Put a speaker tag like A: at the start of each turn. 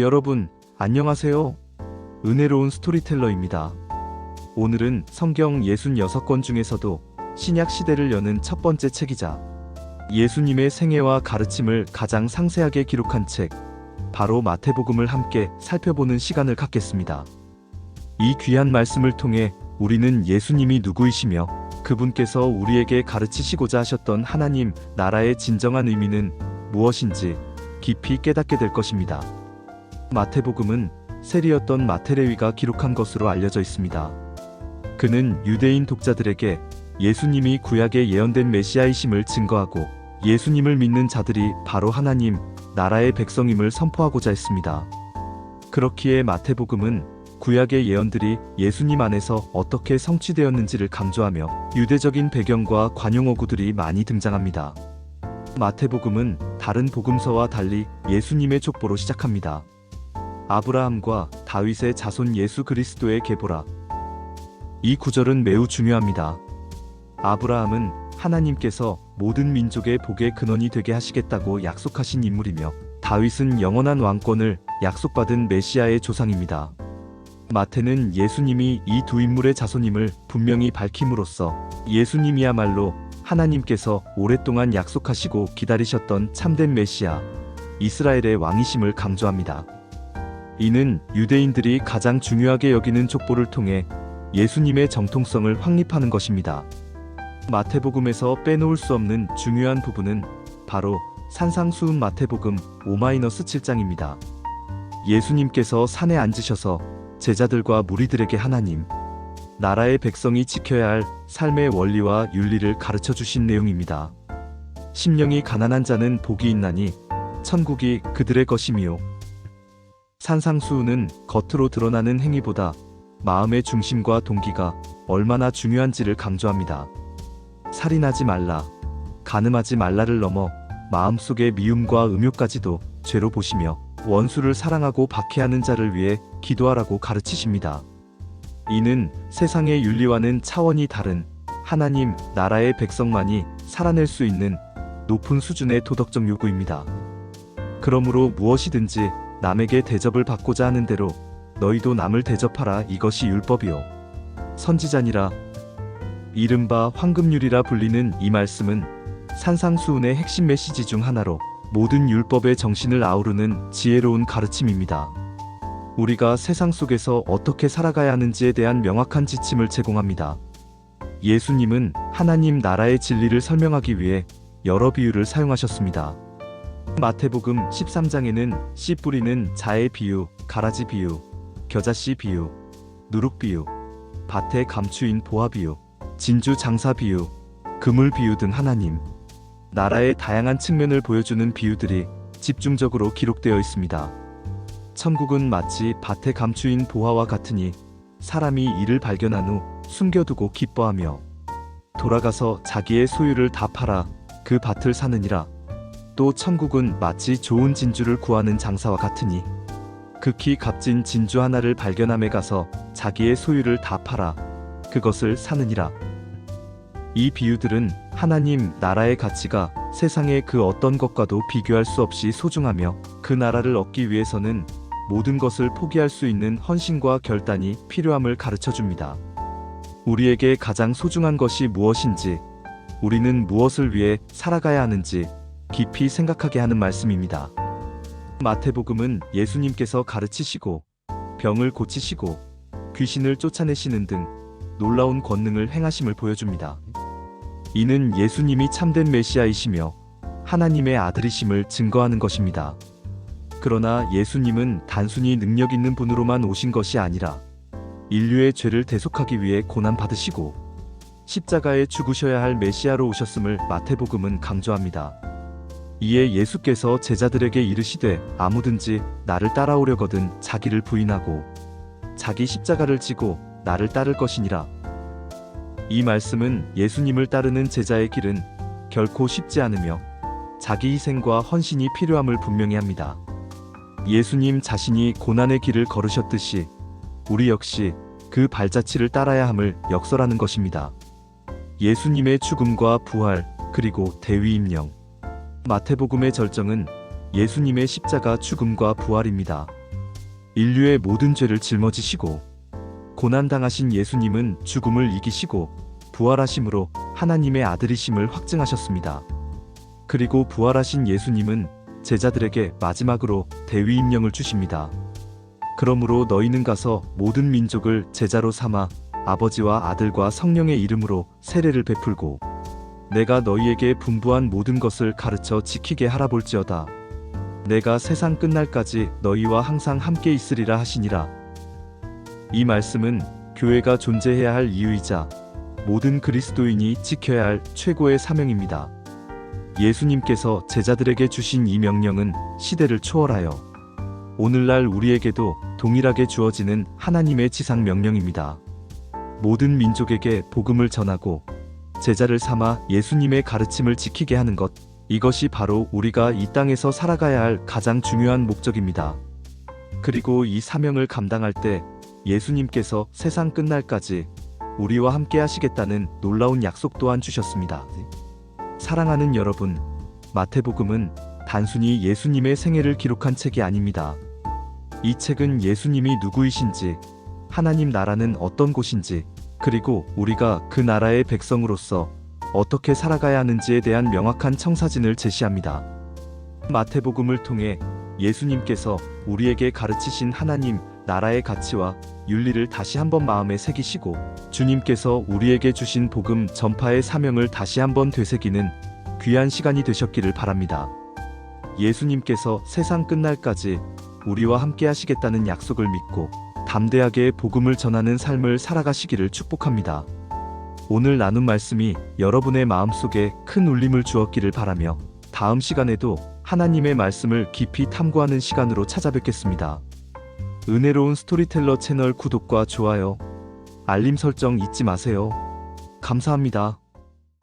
A: 여러분, 안녕하세요. 은혜로운 스토리텔러입니다. 오늘은 성경 66권 중에서도 신약 시대를 여는 첫 번째 책이자 예수님의 생애와 가르침을 가장 상세하게 기록한 책, 바로 마태복음을 함께 살펴보는 시간을 갖겠습니다. 이 귀한 말씀을 통해 우리는 예수님이 누구이시며 그분께서 우리에게 가르치시고자 하셨던 하나님 나라의 진정한 의미는 무엇인지 깊이 깨닫게 될 것입니다. 마태복음은 세리였던 마테레위가 기록한 것으로 알려져 있습니다. 그는 유대인 독자들에게 예수님이 구약에 예언된 메시아이심을 증거하고 예수님을 믿는 자들이 바로 하나님 나라의 백성임을 선포하고자 했습니다. 그렇기에 마태복음은 구약의 예언들이 예수님 안에서 어떻게 성취되었는지를 강조하며 유대적인 배경과 관용어구들이 많이 등장합니다. 마태복음은 다른 복음서와 달리 예수님의 족보로 시작합니다. 아브라함과 다윗의 자손 예수 그리스도의 계보라. 이 구절은 매우 중요합니다. 아브라함은 하나님께서 모든 민족의 복의 근원이 되게 하시겠다고 약속하신 인물이며 다윗은 영원한 왕권을 약속받은 메시아의 조상입니다. 마태는 예수님이 이 두 인물의 자손임을 분명히 밝힘으로써 예수님이야말로 하나님께서 오랫동안 약속하시고 기다리셨던 참된 메시아, 이스라엘의 왕이심을 강조합니다. 이는 유대인들이 가장 중요하게 여기는 족보를 통해 예수님의 정통성을 확립하는 것입니다. 마태복음에서 빼놓을 수 없는 중요한 부분은 바로 산상수훈 마태복음 5-7장입니다. 예수님께서 산에 앉으셔서 제자들과 무리들에게 하나님, 나라의 백성이 지켜야 할 삶의 원리와 윤리를 가르쳐 주신 내용입니다. 심령이 가난한 자는 복이 있나니 천국이 그들의 것이미요. 산상수훈은 겉으로 드러나는 행위보다 마음의 중심과 동기가 얼마나 중요한지를 강조합니다. 살인하지 말라, 가늠하지 말라를 넘어 마음속의 미움과 음욕까지도 죄로 보시며 원수를 사랑하고 박해하는 자를 위해 기도하라고 가르치십니다. 이는 세상의 윤리와는 차원이 다른 하나님 나라의 백성만이 살아낼 수 있는 높은 수준의 도덕적 요구입니다. 그러므로 무엇이든지 남에게 대접을 받고자 하는 대로 너희도 남을 대접하라 이것이 율법이요. 선지자니라. 이른바 황금률이라 불리는 이 말씀은 산상수훈의 핵심 메시지 중 하나로 모든 율법의 정신을 아우르는 지혜로운 가르침입니다. 우리가 세상 속에서 어떻게 살아가야 하는지에 대한 명확한 지침을 제공합니다. 예수님은 하나님 나라의 진리를 설명하기 위해 여러 비유를 사용하셨습니다. 마태복음 13장에는 씨 뿌리는 자의 비유, 가라지 비유, 겨자씨 비유, 누룩 비유, 밭에 감추인 보화 비유, 진주 장사 비유, 그물 비유 등 하나님 나라의 다양한 측면을 보여주는 비유들이 집중적으로 기록되어 있습니다. 천국은 마치 밭에 감추인 보화와 같으니 사람이 이를 발견한 후 숨겨두고 기뻐하며 돌아가서 자기의 소유를 다 팔아 그 밭을 사느니라. 또 천국은 마치 좋은 진주를 구하는 장사와 같으니 극히 값진 진주 하나를 발견함에 가서 자기의 소유를 다 팔아 그것을 사느니라. 이 비유들은 하나님 나라의 가치가 세상의 그 어떤 것과도 비교할 수 없이 소중하며 그 나라를 얻기 위해서는 모든 것을 포기할 수 있는 헌신과 결단이 필요함을 가르쳐 줍니다. 우리에게 가장 소중한 것이 무엇인지, 우리는 무엇을 위해 살아가야 하는지 깊이 생각하게 하는 말씀입니다. 마태복음은 예수님께서 가르치시고 병을 고치시고 귀신을 쫓아내시는 등 놀라운 권능을 행하심을 보여줍니다. 이는 예수님이 참된 메시아이시며 하나님의 아들이심을 증거하는 것입니다. 그러나 예수님은 단순히 능력 있는 분으로만 오신 것이 아니라 인류의 죄를 대속하기 위해 고난 받으시고 십자가에 죽으셔야 할 메시아로 오셨음을 마태복음은 강조합니다. 이에 예수께서 제자들에게 이르시되 아무든지 나를 따라오려거든 자기를 부인하고 자기 십자가를 지고 나를 따를 것이니라. 이 말씀은 예수님을 따르는 제자의 길은 결코 쉽지 않으며 자기 희생과 헌신이 필요함을 분명히 합니다. 예수님 자신이 고난의 길을 걸으셨듯이 우리 역시 그 발자취를 따라야 함을 역설하는 것입니다. 예수님의 죽음과 부활 그리고 대위 임령 마태복음의 절정은 예수님의 십자가 죽음과 부활입니다. 인류의 모든 죄를 짊어지시고 고난당하신 예수님은 죽음을 이기시고 부활하심으로 하나님의 아들이심을 확증하셨습니다. 그리고 부활하신 예수님은 제자들에게 마지막으로 대위 임령을 주십니다. 그러므로 너희는 가서 모든 민족을 제자로 삼아 아버지와 아들과 성령의 이름으로 세례를 베풀고 내가 너희에게 분부한 모든 것을 가르쳐 지키게 하라 볼지어다. 내가 세상 끝날까지 너희와 항상 함께 있으리라 하시니라. 이 말씀은 교회가 존재해야 할 이유이자 모든 그리스도인이 지켜야 할 최고의 사명입니다. 예수님께서 제자들에게 주신 이 명령은 시대를 초월하여 오늘날 우리에게도 동일하게 주어지는 하나님의 지상 명령입니다. 모든 민족에게 복음을 전하고 제자를 삼아 예수님의 가르침을 지키게 하는 것, 이것이 바로 우리가 이 땅에서 살아가야 할 가장 중요한 목적입니다. 그리고 이 사명을 감당할 때 예수님께서 세상 끝날까지 우리와 함께 하시겠다는 놀라운 약속 또한 주셨습니다. 사랑하는 여러분, 마태복음은 단순히 예수님의 생애를 기록한 책이 아닙니다. 이 책은 예수님이 누구이신지, 하나님 나라는 어떤 곳인지, 그리고 우리가 그 나라의 백성으로서 어떻게 살아가야 하는지에 대한 명확한 청사진을 제시합니다. 마태복음을 통해 예수님께서 우리에게 가르치신 하나님 나라의 가치와 윤리를 다시 한번 마음에 새기시고 주님께서 우리에게 주신 복음 전파의 사명을 다시 한번 되새기는 귀한 시간이 되셨기를 바랍니다. 예수님께서 세상 끝날까지 우리와 함께 하시겠다는 약속을 믿고 담대하게 복음을 전하는 삶을 살아가시기를 축복합니다. 오늘 나눈 말씀이 여러분의 마음속에 큰 울림을 주었기를 바라며 다음 시간에도 하나님의 말씀을 깊이 탐구하는 시간으로 찾아뵙겠습니다. 은혜로운 스토리텔러 채널 구독과 좋아요, 알림 설정 잊지 마세요. 감사합니다.